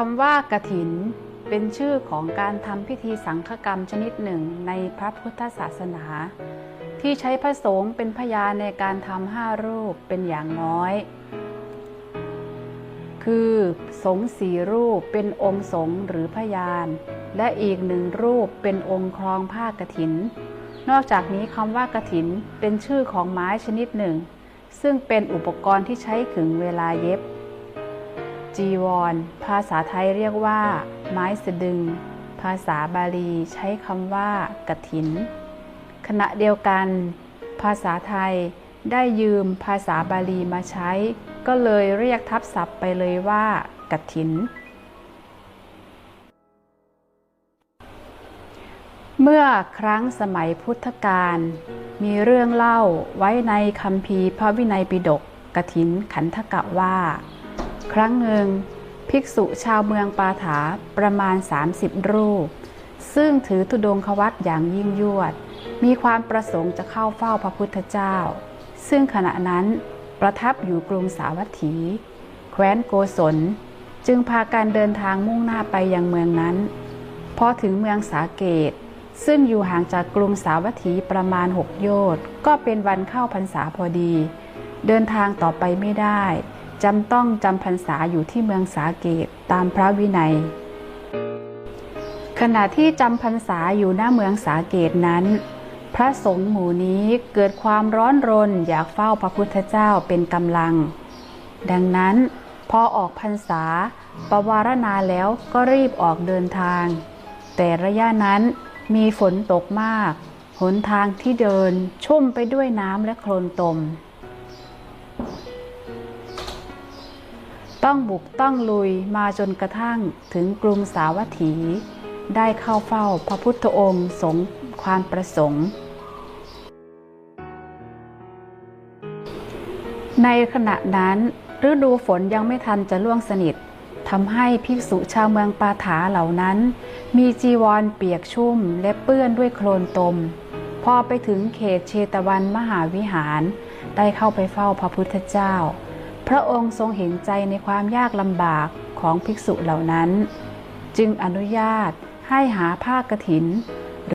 คำว่ากถิน เป็นชื่อของการทำพิธีสังฆกรรมชนิดหนึ่งในพระพุทธศาสนา ที่ใช้พระสงฆ์เป็นพยานในการทำห้ารูปเป็นอย่างน้อย คือสงฆ์สี่รูปเป็นองค์สงฆ์หรือพยาน และอีกหนึ่งรูปเป็นองค์ครองผ้ากฐิน นอกจากนี้คำว่ากฐินเป็นชื่อของไม้ชนิดหนึ่ง ซึ่งเป็นอุปกรณ์ที่ใช้ขึงเวลาเย็บ จีวร ภาษาไทยเรียกว่า ไม้สะดึง ภาษาบาลีใช้คำว่ากฐิน ขณะเดียวกัน ภาษาไทยได้ยืมภาษาบาลีมาใช้ ก็เลยเรียกทับศัพท์ไปเลยว่ากฐิน เมื่อครั้งสมัยพุทธกาลมีเรื่องเล่าไว้ในคัมภีพระวินัยปิฎกกฐินขันธกะว่า ครั้งหนึ่ง ภิกษุชาวเมืองปาถาประมาณ 30 รูป ซึ่งถือธุดงควัตอย่างยิ่งยวด มีความประสงค์จะเข้าเฝ้าพระพุทธเจ้า ซึ่งขณะนั้นประทับอยู่กรุงสาวัตถี แคว้นโกศล จึงพาการเดินทางมุ่งหน้าไปยังเมืองนั้นพอถึงเมืองสาเกต ซึ่งอยู่ห่างจากกรุงสาวัตถีประมาณ 6 โยชน์ก็เป็นวันเข้าพรรษาพอดี เดินทางต่อไปไม่ได้ จำต้องจำพรรษาอยู่ที่เมืองสาเกตตามพระวินัย ขณะที่จำพรรษาอยู่หน้าเมืองสาเกตนั้น พระสงฆ์หมู่นี้เกิดความร้อนรนอยากเฝ้าพระพุทธเจ้าเป็นกำลัง ดังนั้นพอออกพรรษาปวารณาแล้วก็รีบออกเดินทาง แต่ระยะนั้นมีฝนตกมาก หนทางที่เดินชุ่มไปด้วยน้ำและโคลนตม ต้องบุกต้องลุยมาจนกระทั่งถึงกรุงสาวัตถี ได้เข้าเฝ้าพระพุทธองค์สงความประสงค์ ในขณะนั้นฤดูฝนยังไม่ทันจะล่วงสนิททำให้ภิกษุชาวเมืองปาถาเหล่านั้น มีจีวรเปียกชุ่มและเปื้อนด้วยโคลนตม พอไปถึงเขตเชตวันมหาวิหาร ได้เข้าไปเฝ้าพระพุทธเจ้า พระองค์ทรงเห็นใจในความยากลำบากของภิกษุเหล่านั้น จึงอนุญาตให้หาผ้ากรถิน